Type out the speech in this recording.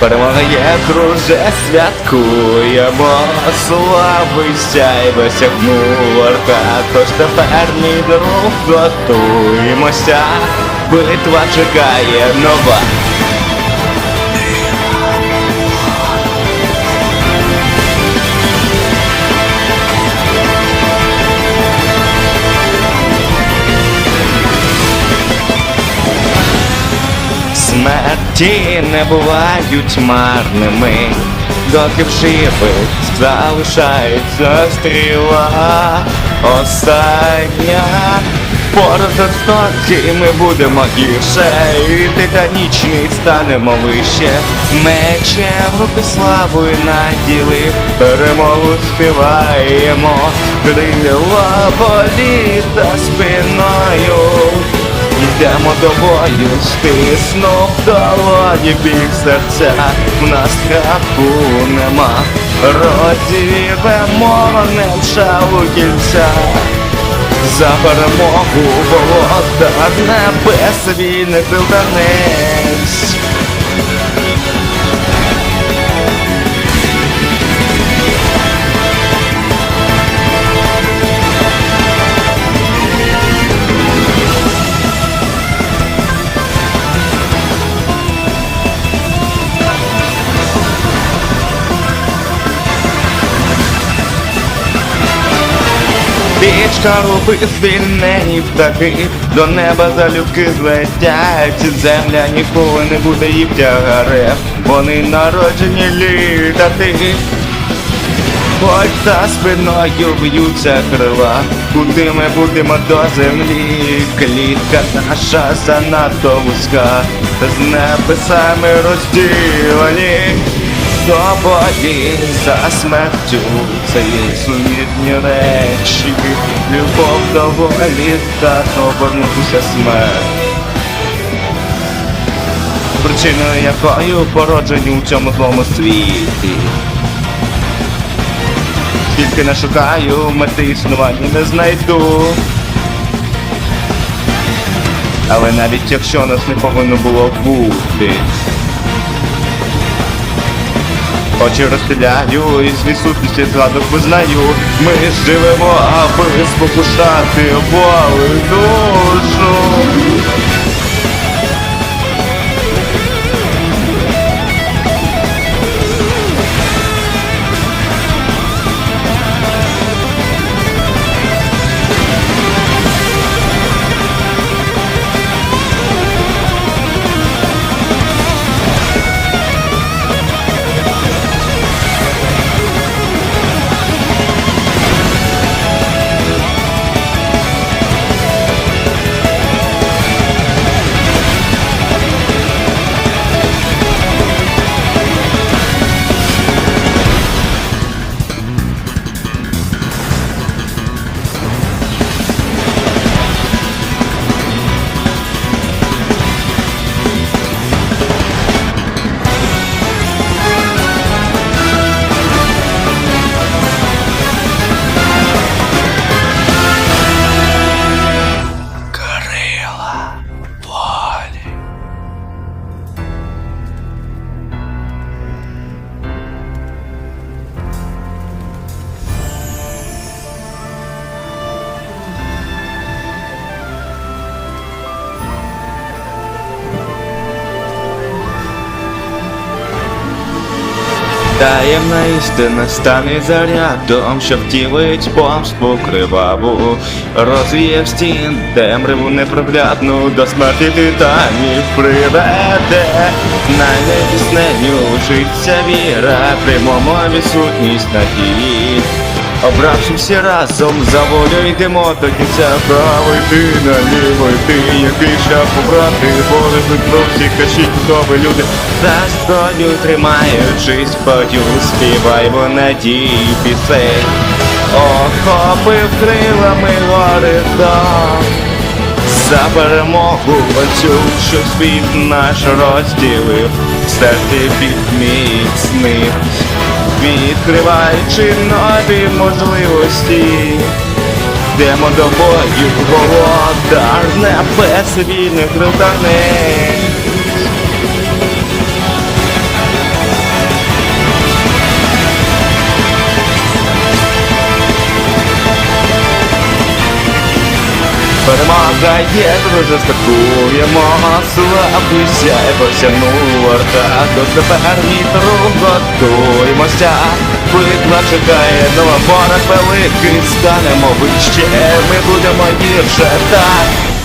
Перемога є, друже, святкуємо, слави сяйво сягнув орка, тож тепер, мій друг, готуємося, битва чекає нова. Смерті не бувають марними, доки в живих залишається стріла остання. Порозок доки ми будемо гірше, і титанічний станемо вище. Мечем руки славою наділи, перемогу співаємо, крила політа спиною. Йдемо до бою, стиснув долоні біг серця, в нас крапу нема, Розівемо не шалу кільця. За перемогу володар небес вільних вилданець. Пічка робить звільнені птахи, до неба залюбки злетять, земля ніколи не буде їм тягарем, вони народжені літати. Хоч за спиною б'ються крила, куди ми будемо до землі, клітка наша занадто вузька, з небесами розділені. Тобою за смертю це є сумірні речі, любов до волі та обернутися смерть. Причиною якою породжені у цьому злому світі. Тільки не шукаю, мети існування не знайду. Але навіть якщо нас не повинно було бути. Очі розстріляю, із відсутності згадок визнаю. Ми живемо, аби спокушати волю душу. Таємна істина стане зарядом, що втілить помсту криваву, розвіє в стін темряву непроглядну, до смерті титанів приведе, найнебісненю життя віра, прямому відсутність надії. Обравши разом за волю йдемо до кінця. Право йти наліво йти, який шлях обрати, болить кров всі кашіть, хто ви люди, за зброю тримаючись в бою, співаймо надії пісень, охопив крилами гори дом. За перемогу оцю, що світ наш розділив, серце підміцнив, відкриваючи нові можливості. Йдемо до бою, володар небес вільних рутанець. Допомагає, друже, стартуємо Слабися, посягнула рта, до тепер вітру готуємося. Битва чекає, нова ворог великий Станемо вище, ми будемо гірше, так